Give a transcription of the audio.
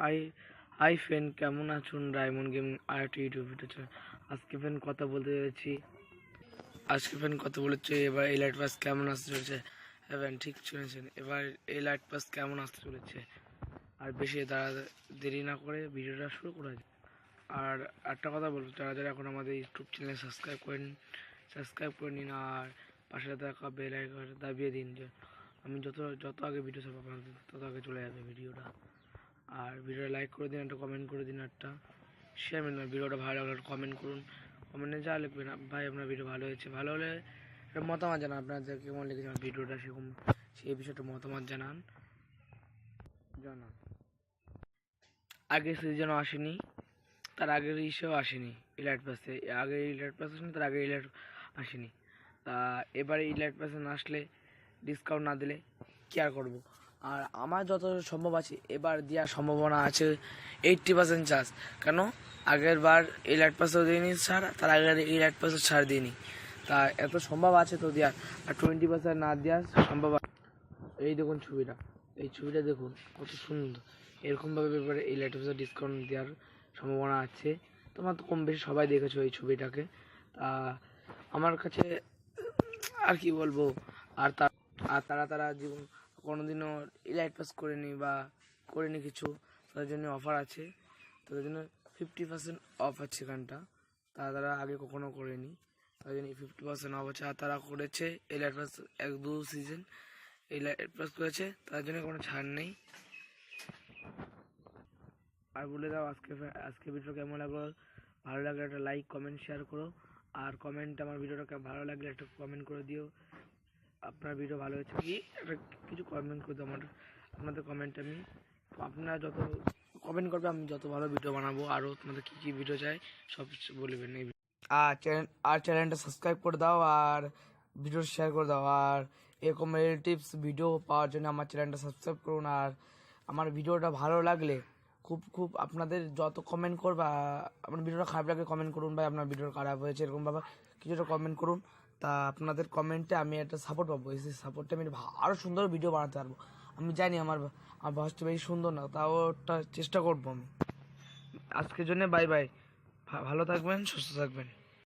High hi friend কেমন আছেন? Diamond game আর একটা ইউটিউব ভিডিও আজকে ফ্রেন্ড কথা বলতে যাচ্ছি। আজকে ফ্রেন্ড কথা বলেছে, এবার এই লাইট পাস কেমন আসতে চলেছে? হ্যাঁ ফ্রেন্ড ঠিক শুনেছেন। এবার এই লাইট পাস কেমন আসতে চলেছে? আর বেশি তারা দেরি না করে ভিডিওটা শুরু করা যায় আর একটা কথা বলব, যারা যারা এখন আমাদের ইউটিউব চ্যানেল সাবস্ক্রাইব করেন সাবস্ক্রাইব করে নিন, আর পাশে থাকা বেল আইকন দাবিয়ে দিন যে, আমি যত যত আগে ভিডিও আপনাদের তত আগে চলে যাবে ভিডিওটা আর ভিডিওটা লাইক করে দিন, একটা কমেন্ট করে দিন, একটা শেয়ার না ভিডিওটা ভালো লাগলে একটা কমেন্ট করুন। কমেন্টে যা লিখবেন ভাই আপনার ভিডিও ভালো হয়েছে, ভালো হলে একটা মতামত জানান আপনার আপনাদের কেমন লেগেছে আমার ভিডিওটা, সেরকম সেই বিষয়টা মতামত জানান। জানান। আগের সিজনও আসেনি, তার আগের ইসেও আসেনি ইলাইট পাসে আগে ইলাইট পাস আসেনি, তার আগে ইলাইট আসেনি। তা, এবারে ইলাইট পাসে না আসলে ডিসকাউন্ট না দিলে কি আর করব? আর আমার যত সম্ভব আছে, এবার দেওয়ার সম্ভাবনা আছে এইট্টি পার্সেন্ট চার্জ কেন? আগের বার এই লাইট পাসও দিইনি ছাড়, তার আগের এই লাইট পাসও ছাড় দিইনি তা এত সম্ভব আছে তো দেওয়ার, আর টোয়েন্টি পার্সেন্ট না দেওয়ার সম্ভব। এই দেখুন ছবিটা, এই ছবিটা দেখুন কত সুন্দর। এরকমভাবে ব্যাপারে এই লাইট পাসে ডিসকাউন্ট দেওয়ার সম্ভাবনা আছে। তোমার তো কম বেশি সবাই দেখেছ এই ছবিটাকে। তা আমার কাছে আর কি বলব, আর তা, আর তারা তারা জীবন কোনোদিনও লাইট পাস করেনি বা করেনি কিছু, তাদের জন্য অফার আছে। তাদের জন্য ফিফটি পার্সেন্ট অফ আছে এখানটা তারা তারা আগে কখনো করেনি। তাদের জন্য ফিফটি পার্সেন্ট অফ আছে। আর তারা করেছে এই লাইট পাস এক দু সিজন এই লাইট পাস করেছে, তাদের জন্য কোনো ছাড় নেই। আর বলে দাও, আজকে আজকে ভিডিও কেমন লাগল? ভালো লাগলে একটা লাইক কমেন্ট শেয়ার করো। আর কমেন্ট আমার ভিডিওটা ভালো লাগলে একটা কমেন্ট করে দিও। আপনার ভিডিও ভালো হয়েছে কি? কিছু কমেন্ট করে দিও আমার, আপনাদের কমেন্ট আমি আপনারা যত কমেন্ট করবে, আমি যত ভালো ভিডিও বানাবো আরও তোমাদের কী কী ভিডিও চাই, সব বলবেন এই আর চ্যানেল আর চ্যানেলটা সাবস্ক্রাইব করে দাও, আর ভিডিও শেয়ার করে দাও, আর এরকম রিলেটিভস ভিডিও পাওয়ার জন্য আমার চ্যানেলটা সাবস্ক্রাইব করুন, আর আমার ভিডিওটা ভালো লাগলে খুব খুব আপনাদের যত কমেন্ট করবা আপনার ভিডিওটা খারাপ লাগলে কমেন্ট করুন ভাই, আপনার ভিডিও খারাপ হয়েছে, এরকম ভাবে কিছুটা কমেন্ট করুন তা আপনাদের কমেন্টে আমি একটা সাপোর্ট পাবো। এই সাপোর্টটা আমি আরও সুন্দর ভিডিও বানাতে পারব। আমি জানি আমার আমার ভয়েসটা বেশি সুন্দর না, তাও চেষ্টা করব আমি। আজকের জন্য বাই বাই ভালো থাকবেন, সুস্থ থাকবেন।